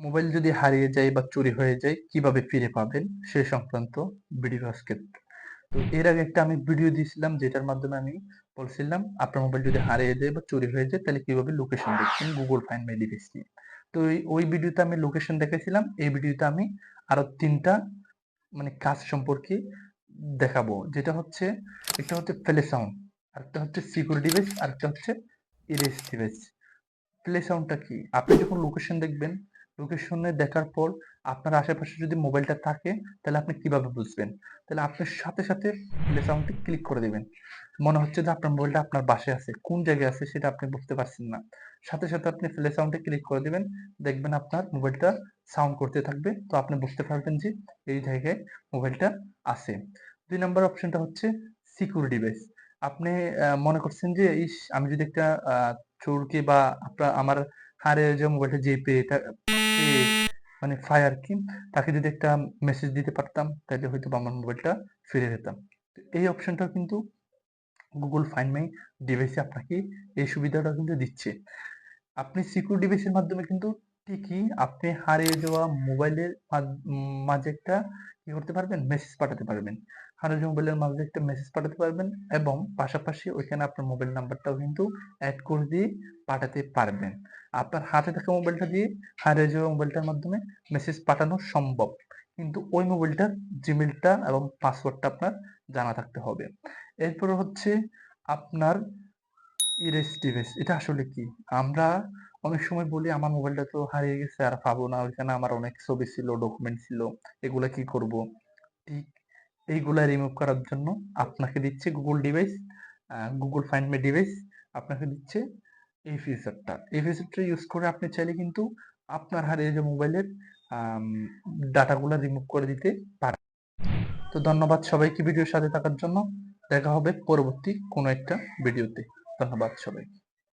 Mobile যদি হারিয়ে যায় বা চুরি হয়ে যায়, কীভাবে ফিরে পাবেন? সে সংক্রান্ত ভিডিও আজকে। তো এর আগে একটা আমি ভিডিও দিয়েছিলাম, যেটার মাধ্যমে আমি বলছিলাম, আপনার মোবাইল যদি হারিয়ে যায় বা চুরি হয়ে যায়, তাহলে কীভাবে লোকেশন দেখছেন গুগল ফাইন মাই ডিভাইস নিয়ে। তো ওই- ভিডিওতে আমি লোকেশন দেখেছিলাম, এই ভিডিওতে আমি আরও তিনটা মানে কাজ সম্পর্কে দেখাবো। যেটা হচ্ছে, একটা হচ্ছে প্লে সাউন্ড আরেকটা হচ্ছে সিকিউরিটি ডিভাইস আরেকটা হচ্ছে ইরেস ডিভাইস প্লে সাউন্ডটা কি? আপনি যখন লোকেশন দেখবেন লোকেশনে দেখার পর আপনার আশেপাশে যদি মোবাইলটা থাকে তাহলে আপনি কীভাবে বুঝবেন? তাহলে আপনি সাথে সাথে প্লে সাউন্ডে ক্লিক করে দেবেন। মনে হচ্ছে যে আপনার মোবাইলটা আপনার বাসায় আছে। কোন জায়গায় আছে সেটা আপনি বুঝতে পারছেন না। সাথে সাথে আপনি প্লে সাউন্ডে ক্লিক করে দেবেন। দেখবেন আপনার মোবাইলটা সাউন্ড করতে থাকবে। তো আপনি বুঝতে পারবেন যে এই জায়গায় মোবাইলটা আছে। দুই নম্বর অপশনটা হচ্ছে সিকিউর ডিভাইস আপনি মনে করছেন যে ইস আমি যদি একটা চোরকে বা আপনার আমার হারে যে মোবাইলটা যে পে এটা pay, মানে ফায়ার কি। তাকে যদি একটা মেসেজ দিতে পারতাম, তাহলে হয়তো আমার মোবাইলটা ফিরে পেতাম এই অপশনটা কিন্তু গুগল ফাইন্ড মাই ডিভাইসে আপনাকে এই সুবিধাটা কিন্তু দিচ্ছে। আপনি সিকিউর ডিভাইসের মাধ্যমে কিন্তু ঠিকই আপনি হারিয়ে যাওয়া মোবাইলের মাঝে একটা কি করতে পারবেন? মেসেজ পাঠাতে পারবেন। হারিয়ে মোবাইলের মাঝে একটা মেসেজ পাঠাতে পারবেন এবং পাশাপাশি ওইখানে আপনার মোবাইল নাম্বারটাও কিন্তু অ্যাড করে দিয়ে পাঠাতে পারবেন। আপনার হাতে থাকা মোবাইলটা দিয়ে যাওয়া মোবাইলটার মাধ্যমে মেসেজ পাঠানো সম্ভব। কিন্তু ওই মোবাইলটার জিমেলটা এবং পাসওয়ার্ডটা আপনার জানা থাকতে হবে। এরপর হচ্ছে আপনার ইরেস ডিভাইস এটা আসলে কি? আমরা অনেক সময় বলি, আমার মোবাইলটা তো হারিয়ে গেছে, আর পাবো না। ওইখানে আমার অনেক ছবি ছিল ডকুমেন্ট ছিল, এগুলো কি করব? ঠিক এইগুলা রিমুভ করার জন্য আপনাকে দিচ্ছে Google device Google find me device আপনাকে দিচ্ছে এই ফিচারটা এই ফিচারটা ইউজ করে আপনি চাইলে কিন্তু আপনার হারিয়ে যে মোবাইলের ডাটাগুলো রিমুভ করে দিতে পারেন। তো ধন্যবাদ সবাইকে ভিডিওর সাথে থাকার জন্য। দেখা হবে পরবর্তী কোনো একটা ভিডিওতে ধন্যবাদ সবাই